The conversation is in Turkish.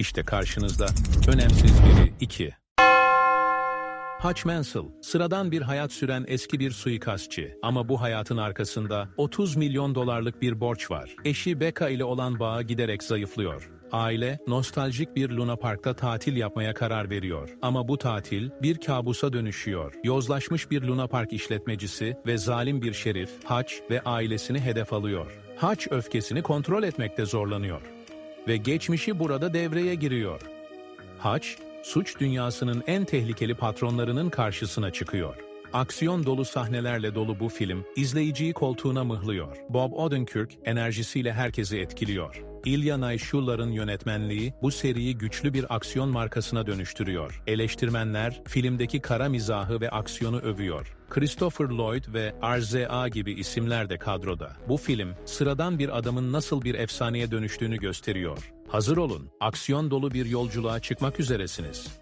İşte karşınızda önemsiz biri 2. Hutch Mansell, sıradan bir hayat süren eski bir suikastçı. Ama bu hayatın arkasında 30 milyon dolarlık bir borç var. Eşi Becca ile olan bağı giderek zayıflıyor. Aile, nostaljik bir Luna Park'ta tatil yapmaya karar veriyor. Ama bu tatil bir kabusa dönüşüyor. Yozlaşmış bir Luna Park işletmecisi ve zalim bir şerif, Hutch ve ailesini hedef alıyor. Hutch öfkesini kontrol etmekte zorlanıyor. Ve geçmişi burada devreye giriyor. Hutch, suç dünyasının en tehlikeli patronlarının karşısına çıkıyor. Aksiyon dolu sahnelerle dolu bu film, izleyiciyi koltuğuna mıhlıyor. Bob Odenkirk enerjisiyle herkesi etkiliyor. Ilya Naishular'ın yönetmenliği bu seriyi güçlü bir aksiyon markasına dönüştürüyor. Eleştirmenler filmdeki kara mizahı ve aksiyonu övüyor. Christopher Lloyd ve RZA gibi isimler de kadroda. Bu film, sıradan bir adamın nasıl bir efsaneye dönüştüğünü gösteriyor. Hazır olun, aksiyon dolu bir yolculuğa çıkmak üzeresiniz.